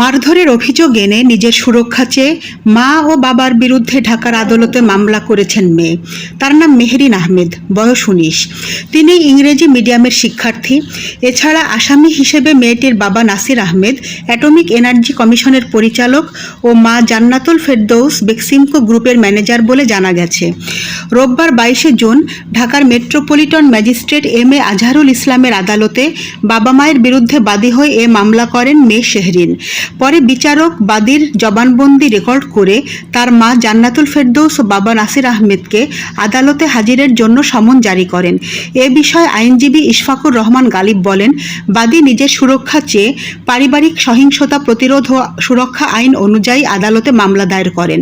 মারধরের অভিযোগ এনে নিজের সুরক্ষা চেয়ে মা ও বাবার বিরুদ্ধে ঢাকার আদালতে মামলা করেছেন মেয়ে। তার নাম মেহরিন আহমেদ, বয়স উনিশ। তিনি ইংরেজি মিডিয়ামের শিক্ষার্থী। এছাড়া আসামি হিসেবে মেয়েটির বাবা নাসির আহমেদ, অ্যাটমিক এনার্জি কমিশনের পরিচালক ও মা জান্নাতুল ফেরদৌস বেক্সিমকো গ্রুপের ম্যানেজার বলে জানা গেছে। রোববার বাইশে জুন ঢাকার metropolitan magistrate M A Azharul ইসলামের আদালতে বাবা মায়ের বিরুদ্ধে বাদী হয়ে এ মামলা করেন মেয়ে শেহরিন। পরে বিচারক বাদীর জবানবন্দি রেকর্ড করে তার মা জান্নাতুল ফেরদৌস ও বাবা নাসির আহমেদকে আদালতে হাজিরের জন্য সমন জারি করেন। এ বিষয়ে আইনজীবী ইশফাকুর রহমান গালিব বলেন, বাদী নিজের সুরক্ষা চেয়ে পারিবারিক সহিংসতা প্রতিরোধ ও সুরক্ষা আইন অনুযায়ী আদালতে মামলা দায়ের করেন।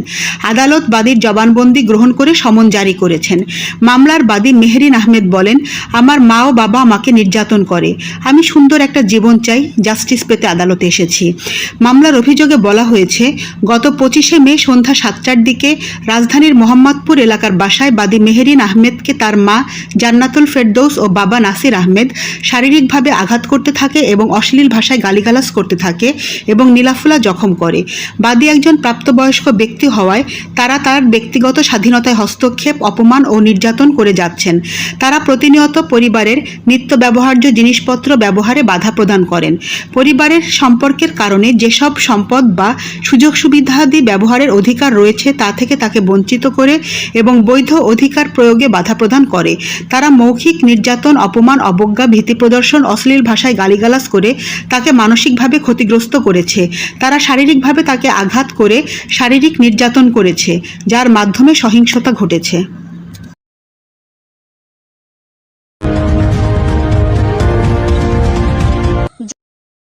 আদালত বাদীর জবানবন্দি গ্রহণ করে সমন জারি করেছেন। মামলার বাদী মেহরিন আহমেদ বলেন, আমার মা ও বাবা আমাকে নির্যাতন করে। আমি সুন্দর একটা জীবন চাই, জাস্টিস পেতে আদালতে এসেছি। মামলার অভিযোগে বলা হয়েছে, গত পঁচিশে মে সন্ধ্যা সাতটার দিকে রাজধানীর মোহাম্মদপুর এলাকার বাসায় বাদী মেহরিন আহমেদকে তার মা জান্নাতুল ফেরদৌস ও বাবা নাসির আহমেদ শারীরিকভাবে আঘাত করতে থাকে এবং অশ্লীল ভাষায় গালিগালাজ করতে থাকে এবং নীলাফুলা জখম করে। বাদী একজন প্রাপ্তবয়স্ক ব্যক্তি হওয়ায় তারা তার ব্যক্তিগত স্বাধীনতায় হস্তক্ষেপ অপমান ও নির্যাতন করে যাচ্ছেন। তারা প্রতিনিয়ত পরিবারের নিত্য ব্যবহার্য জিনিসপত্র ব্যবহারে বাধা প্রদান করেন। পরিবারের সম্পর্কের কারণে যেসব সম্পদ বা সুযোগ সুবিধাদি ব্যবহারের অধিকার রয়েছে তা থেকে তাকে বঞ্চিত করে এবং বৈধ অধিকার প্রয়োগে বাধা প্রদান করে। তারা মৌখিক নির্যাতন, অপমান, অবজ্ঞা, ভীতি প্রদর্শন, অশ্লীল ভাষায় গালিগালাজ করে তাকে মানসিকভাবে ক্ষতিগ্রস্ত করেছে। তারা শারীরিকভাবে তাকে আঘাত করে শারীরিক নির্যাতন করেছে, যার মাধ্যমে সহিংসতা ঘটেছে।